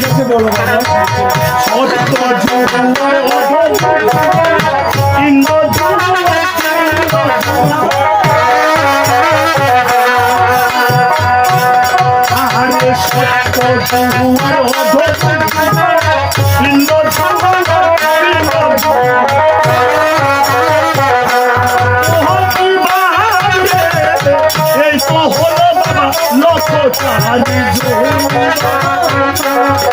আছে বলো। সত্য আহারে সত্য অধম ইন্দ্র এই তো হলো বাবা লক্ষ চারি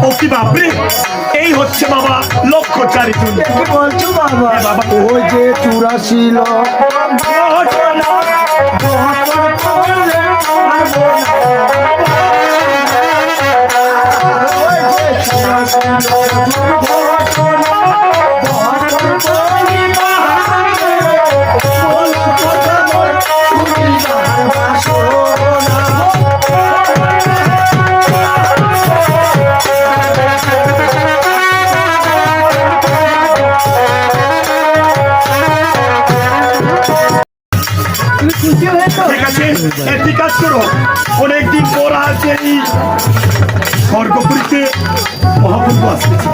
ও কি বাপরে? এই হচ্ছে বাবা লক্ষ চারি কি বলছো বাবা? বাবা। ও যে চুরাশি লোক ঘটনা তুমি একটি কাজ করো। অনেকদিন পর আছে এই স্বর্গপুরীতে মহাপ্রভু আসতেছে।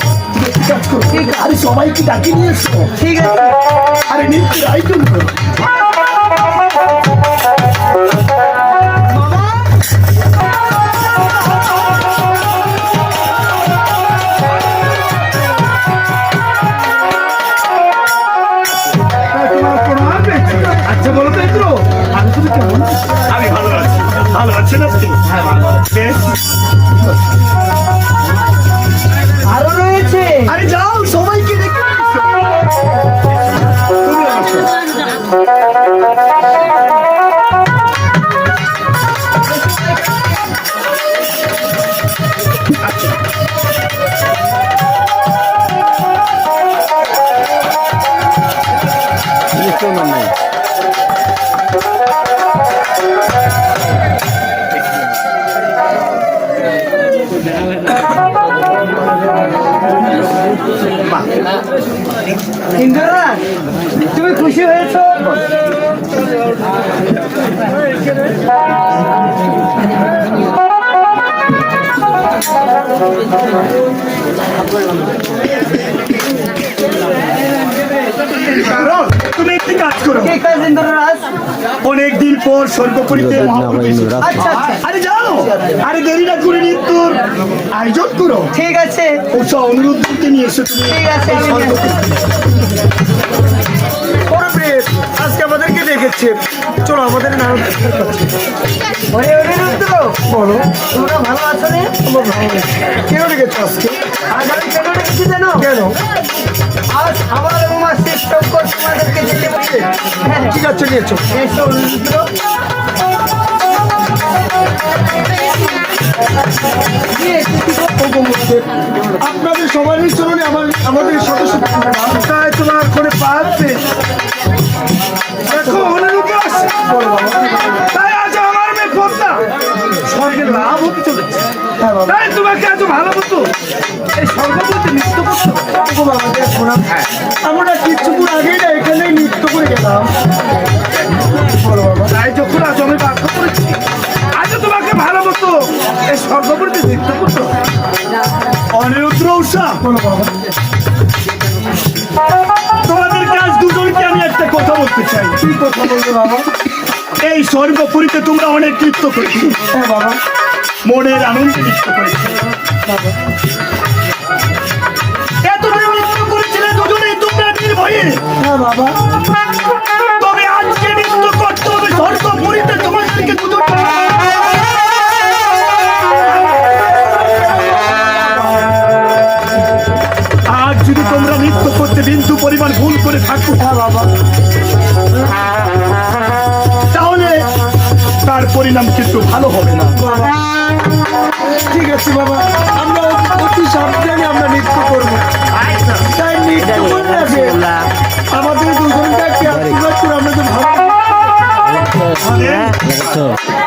কাজ করো। আরে সবাইকে ডাকি নিয়ে এসো। ঠিক আছে। আরে নিত্যের আয়োজন করো ইন্দ্রা তুমি খুশি হয়েছো? তুমি একটি কাজ করো। ঠিক আছে ইন্দ্ররাজ অনেকদিন পর স্বর্গপুরীতে মহাপ্রভু আচ্ছা আচ্ছা। আরে যাও। আরে দেরি না করে আয়োজন করো। ঠিক আছে। ওসব অনুরোধকে নিয়ে এসো তুমি। ঠিক আছে। আজকে আমাদেরকে দেখেছে চলো আমাদের নাম ওরে বলো। তোমরা ভালো আছো রে? ভালো কেন ডেকেছো আজকে? আজ আমি কেন রেখেছি জানো? কেন? আজ আমার এবং আমার শিক্ষক তোমাদেরকে যেতে ঠিক আছে নিয়েছো। আপনাদের সবারই চলুন, আমার আমাদের সদস্য তোমার করে পাচ্ছে লাভ হতে চলেছে। তোমাকে এত ভালো মতো এই স্বর্গপতি নৃত্য করতে ও বাবা দেখো না আমরা কিছুক্ষণ আগেই না এখানে নৃত্য করে গেলাম। তাই যখন আজ আমি বাধ্য করেছি আজও তোমাকে ভালো মতো এই স্বর্গপতি নৃত্য করতে হবে। অনিরুদ্র বাবা। তোমাদের কাজ দুজনকে আমি একটা কথা বলতে চাই। কি কথা বলব বাবা? এই স্বর্গপুরীতে তোমরা অনেক নৃত্য করেছ। হ্যাঁ বাবা। মনের আনন্দে নৃত্য করেছ।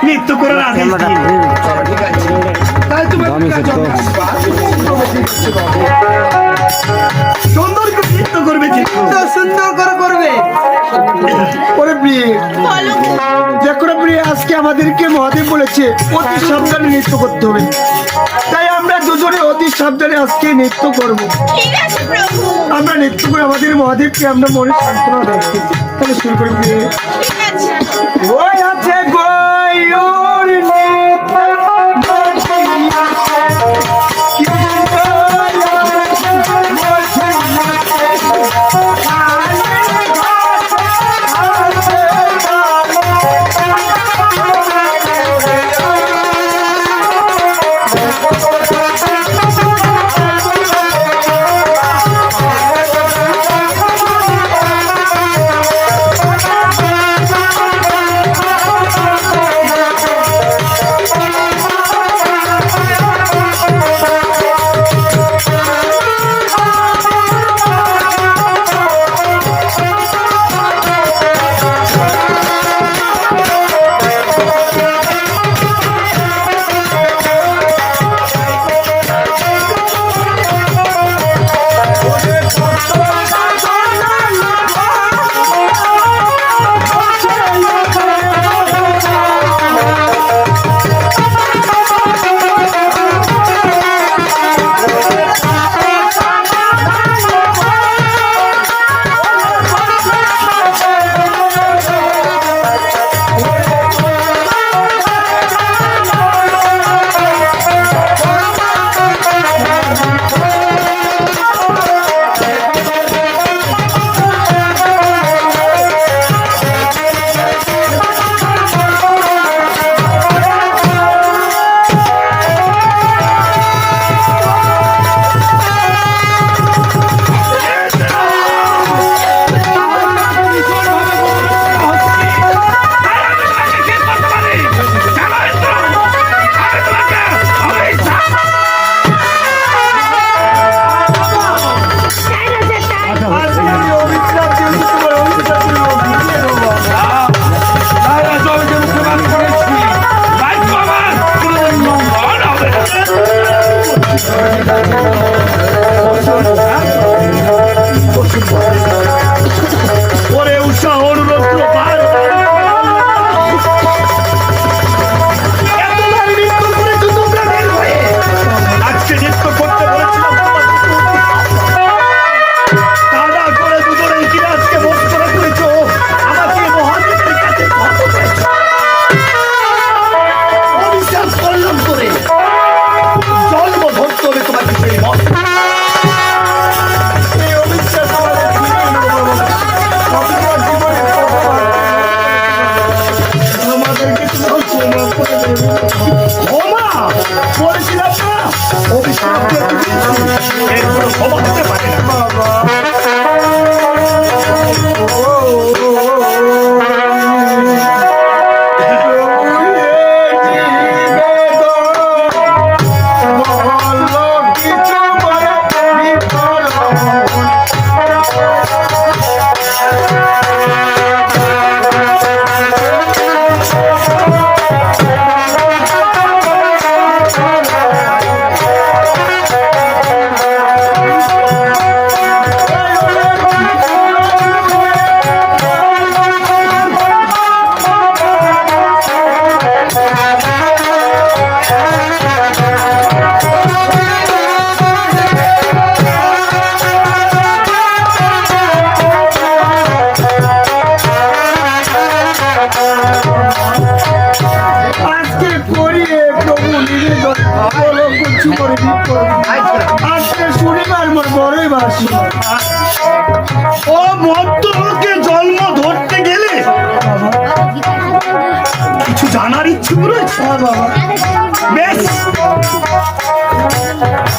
নৃত্য করার আদেশ দিন। তাই তুমি একটা কাজ করো। সুন্দর করে নৃত্য করবে সুন্দর করে করবে। ওরে প্রিয়ে দেখো না আজকে আমাদেরকে মহাদেব বলেছে অতি সাবধানে নৃত্য করতে হবে। তাই আমরা দুজনে অতি সাবধানে আজকে নৃত্য করব। আমরা নৃত্য করে আমাদের মহাদেবকে আমরা মনে সান্ত্বনা রাখছি তাহলে শুরু করি প্রিয়ে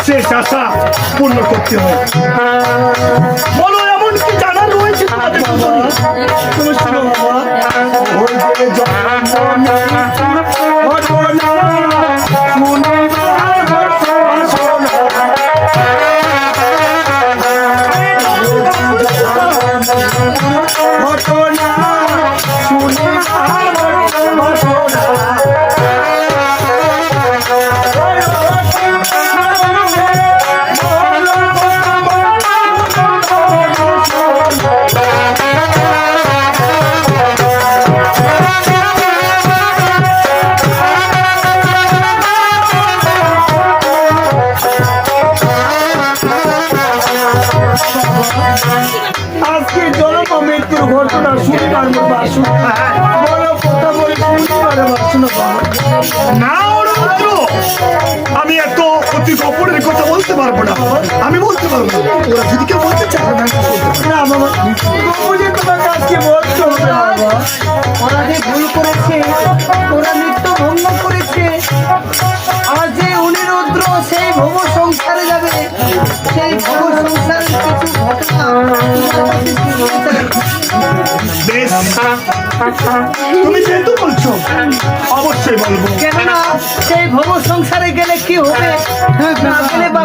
শেষ আশা পূর্ণ করতে হবে বলো এমন কি জানার রয়েছে তুমি কথা পারব বাসু বলো কথা বলে না। না রৌদ্র আমি এত অতি গোপনের কথা বলতে পারব না। আমি বলতে পারব না। ওরা যদি কেউ বলতে চায় না না ওরা যে ভুল করেছে ওরা নিত্য ভঙ্গ করেছে আজ যে অনিরুদ্র সেই ভব সংসারে যাবে সেই ভব সংসারের কিছু ঘটনা বেশ। তুমি যেহেতু বলছো অবশ্যই বলব। কেননা সেই ভব সংসারে গেলে কি হবে? না গেলে বা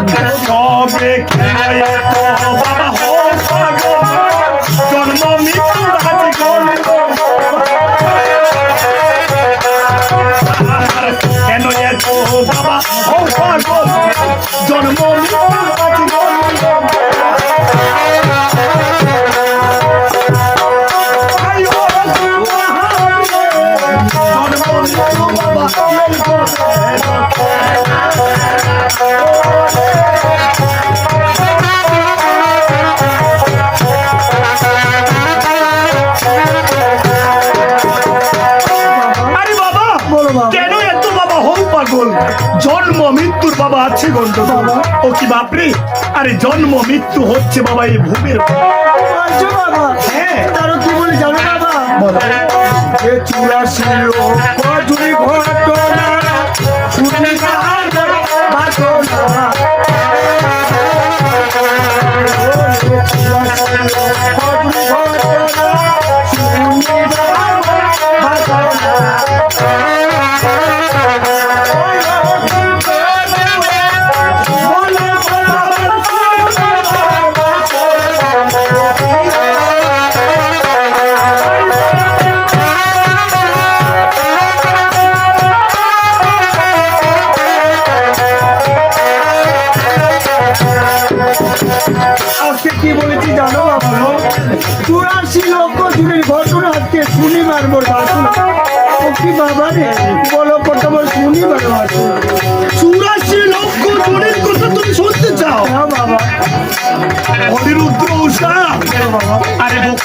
তবে বাবা হোক জন্ম মৃত্যু হোক পাগল, জন্ম আরে জন্ম মৃত্যু হচ্ছে বাবা এই ভূমির হ্যাঁ। তারও কি বলি জানো বাবা? যে চুরাশি কজুরি ঘটনা শুনি কাহার বাসনা। কজুরি ঘটনা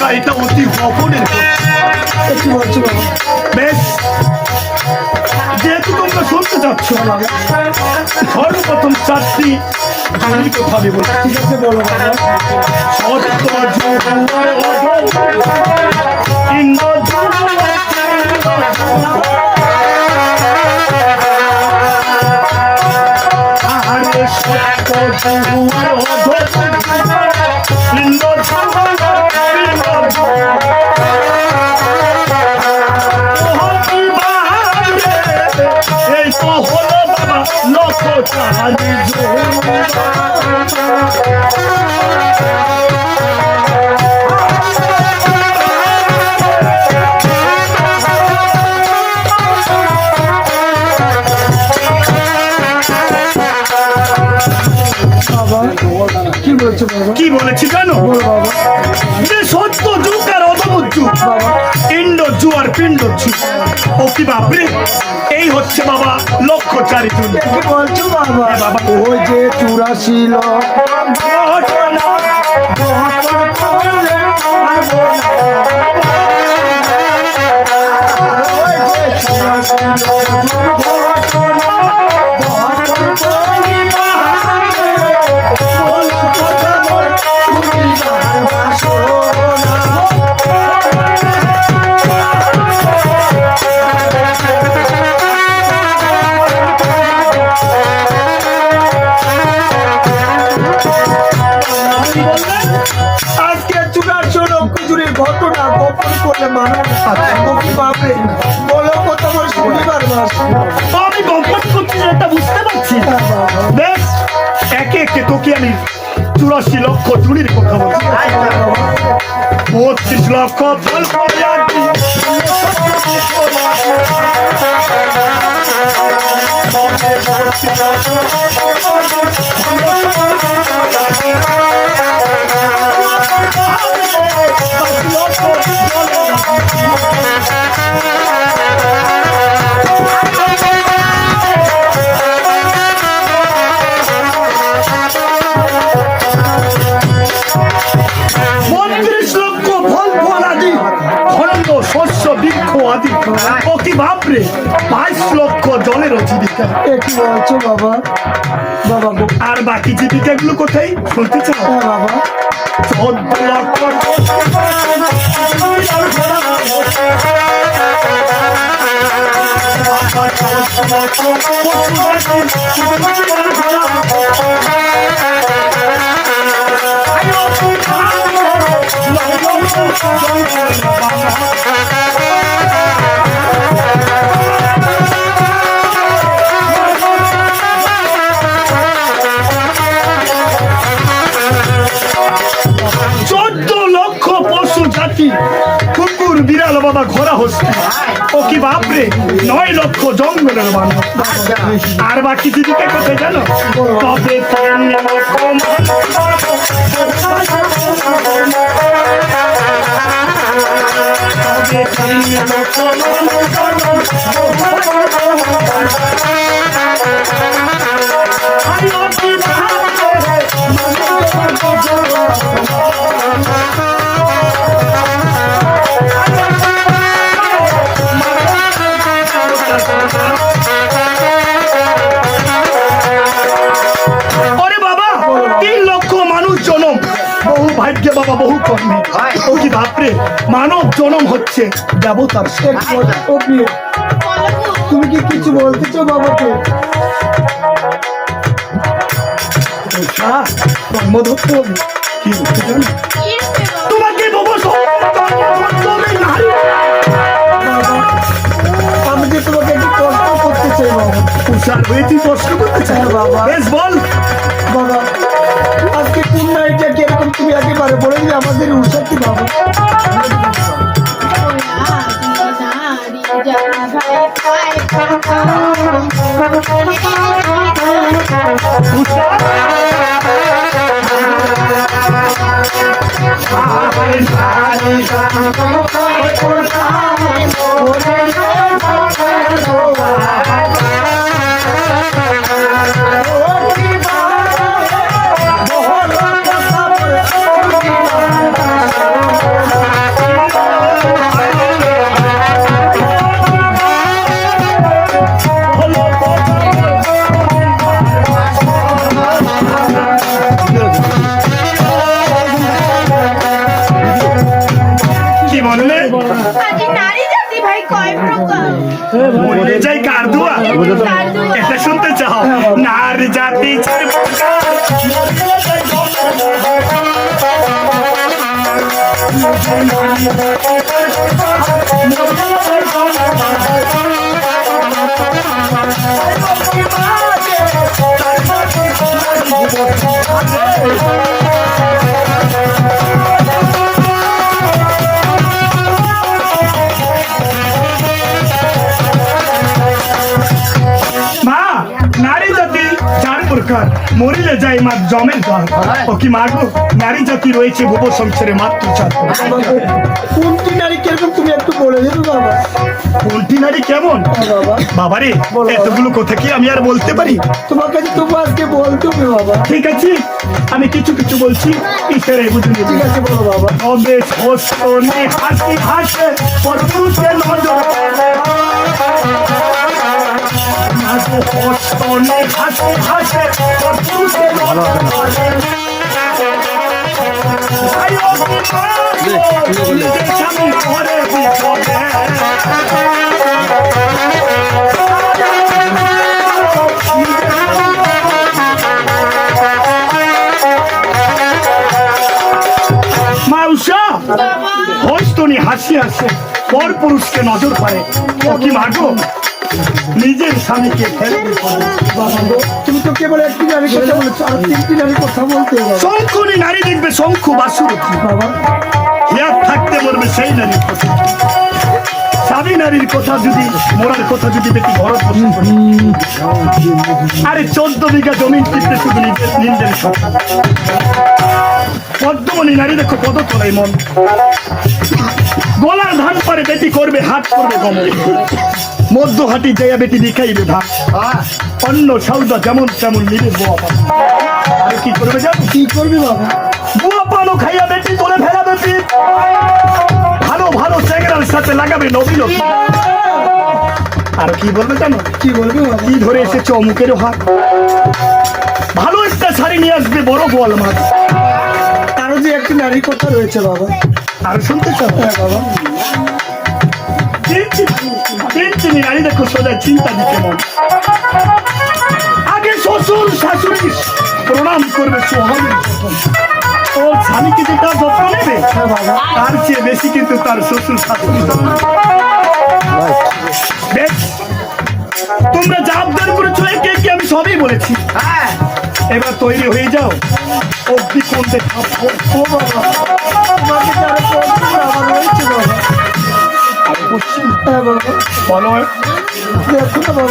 বোকা এটা অতি গোপনের কথা। বেশ। যেহেতু তোমরা শুনতে চাচ্ছ সর্বপ্রথম চারটি জনের কথা আমি বলছি ঠিক আছে বলো সত্য সত্য কি বলছো বাবা কি বলেছি জানো? বাবা। যে সত্য যুগ আর অধমুত যুগ। ইন্ড যু আর পিণ্ড যু ও কি বাপরে এই হচ্ছে বাবা লক্ষ চারি বলছো বাবা? বাবা। ওই যে চুরাশি লক্ষ। করলে মানুষ ও পাবে। বলো বড় শনিবার মাস। আমি গল্প করছি এটা বুঝতে পারছি। বেশ, একে একে তোকে আমি চুরাশি লক্ষ চুরির কথা বলছি। বত্রিশ লক্ষ কি বাইশ লক্ষ জলের জীবিকা এ কি বলছো বাবা? বাবা আর বাকি জীবিকাগুলো কোথায়? শুনতে চাও? হ্যাঁ বাবা। চোদ্দ লক্ষ চোদ্দ বাবা ঘোড়া হচ্ছে। ও কি বাপরে, নয় লক্ষ জঙ্গলের মানব আর বাকি জীবিকা কোথায় জানো? তবে বাবা ও কি বাপরে মানব জনম হচ্ছে। দেবতার। তুমি কি কিছু বলতেছো বাবাকে? ধরতে হবে কি বলতে জানো কি রূপে তোমাকে আমি যে তোমাকে একটু কষ্ট করতে চাই বাবা। তুষার হয়ে তুই প্রশ্ন করতে চাই। হ্যাঁ, বাবা। বেশ বল। একেবারে বলে দিলে আমাদের উৎসাহটি বাবা নার জাতি। মা প্রকার মরিলে যাই মা জমের দল ও কি মাগো নারী জাতি রয়েছে ভুব সংসারে মাত্র চার কোনটি নারী কীরকম তুমি একটু বলে দেবে বাবা কোনটি নারী কেমন? বাবা। বলো। এতগুলো কথা কি আমি আর বলতে পারি? তোমার কাছে তবু আজকে বলতে হবে বাবা। ঠিক আছে আমি কিছু কিছু বলছি ঈশ্বরে বুঝে ঠিক আছে বলো বাবা। তবে হস্তনে হাসি হাসে পরপুরুষে নজর। ঘরে বিপদে মাউসা হস্তনি হাসি হাসে পর পুরুষকে নজর পারে কি মাগো? নিজের স্বামীকে ফেলে বিপদে। বাবা গো, তুমি তো কেবল একটি নারী কথা বলেছ আর তিনটি নারী কথা বলতে। শঙ্খনি নারী দেখবে শঙ্খ বাসুরথী বাবা। হিয়ার থাকতে মরবে সেই নারীর কথা। স্বামী নারীর কথা যদি মোরার কথা যদি বেটি ঘর আরে চোদ্দ বিঘা জমিন কিনতে শুধু নিজের সন্তান পদ্মমণি নারী দেখো কত তোলাই মন। গলার ধান পারে বেটি করবে হাত করবে গমন মধ্য হাটি যাইয়া বেটি দেখাইবে ভাত অন্য সৌদা যেমন তেমন নিবে বোয়া পান আর কি করবে জানো? কি করবি বাবা? বুয়া পানো খাইয়া বেটি তোলে ফেলা বেটি। ভালো ভালো চ্যাংরার সাথে লাগাবে নবীন। আর কি বলবে জানো? কি বলবে কি ধরে এসেছে অমুকের হাত? ভালো একটা শাড়ি নিয়ে আসবে বড় বল মাছ। আরও যে একটি নারী কথা রয়েছে বাবা। আর শুনতে চাও? হ্যাঁ বাবা। চিনি নারী দেখো, সোজা চিন্তা দিতে মন। আগে শ্বশুর শাশুড়ি প্রণাম করবে সোহানি ওর স্বামীকে যেটা যত্ন নেবে, তার চেয়ে বেশি কিন্তু তার শ্বশুর শাশুড়ি তোমরা যা করেছ, একে কি আমি সবই বলেছি। হ্যাঁ এবার তৈরি হয়ে যাও। অব্দি কোন দেখাবো ও বাবা, তোমাকে আমার রয়েছে বলো দেখো না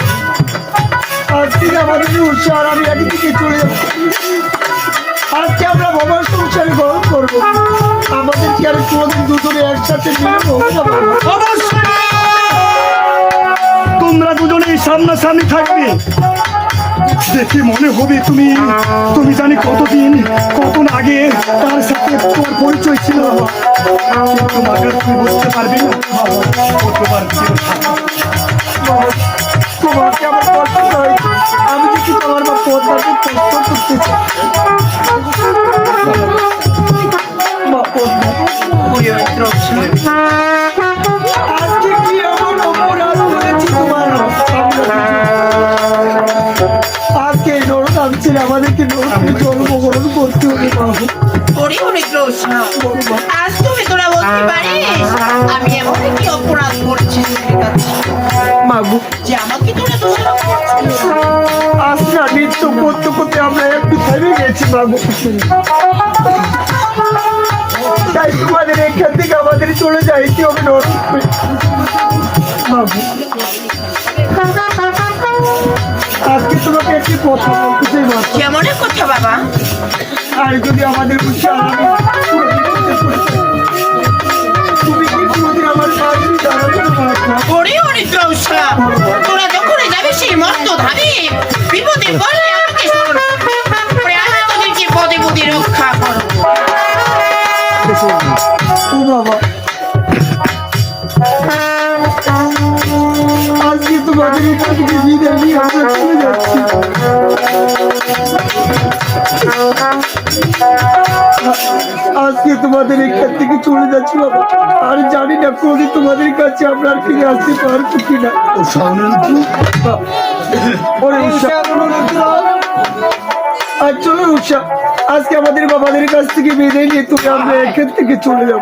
আমাদের আমি আগে থেকে চলে যাচ্ছি আজকে আমরা বাবার সংসারে গ্রহণ করব আমাদের কি আর কোনোদিন দুজনে একসাথে তোমরা দুজনেই সামনাসামনি থাকবে। দেখে মনে হবে তুমি। তুমি জানি কতদিন কত আগে তার সাথে তোমার পরিচয় ছিল। তুমি বুঝতে পারবে না। তোমার তোমাকে আমার পছন্দ আজ তুমি তোরা বলতে পারিস আমি এমন কি অপরাধ করছি তোদের কাছে মাগু। যে আমাকে তোরা দোষারোপ করছিস। আজ না নৃত্য করতে করতে আমরা একটু থেমে গেছি মাগু। তাই তোমাদের এখান থেকে আমাদের চলে যাইতে হবে মাগু। আজকে তোমাকে একটি কথা বলতে চাই মা কথা বাবা। আর যদি আমাদের উৎসাহ আজকে তোমাদের এখান থেকে চলে যাচ্ছি বাবা। আর জানি না কোনদিন তোমাদের কাছে আমরা আর ফিরে আসতে পারব কিনা। ওরে আর চলো উষা, আজকে আমাদের বাবাদের কাছ থেকে বেঁধে নিয়ে তুমি আমরা এখান থেকে চলে যাব।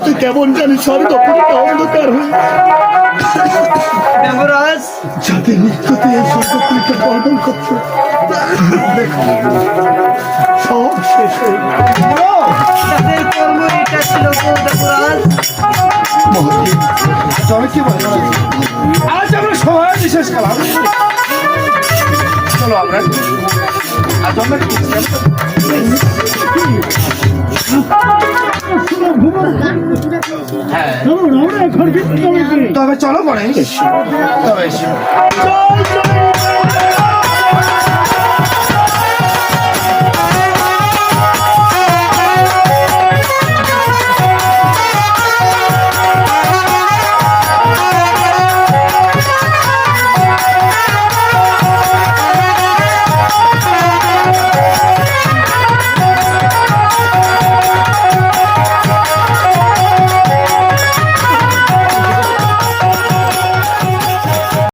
যাওয়াতে কেমন জানি স্বর্গপুরীটা অন্ধকার হয়ে দেবরাজ। যাতে মৃত্যুতে এই স্বর্গপুরীকে বর্ধন করছে সব শেষ হয়ে তাদের কর্ম এটা ছিল দেবরাজ। চলো কি বলে আজ আমরা সবাই বিশেষ খেলাম। চলো আমরা। আজ আমরা তবে চলো পরে তবে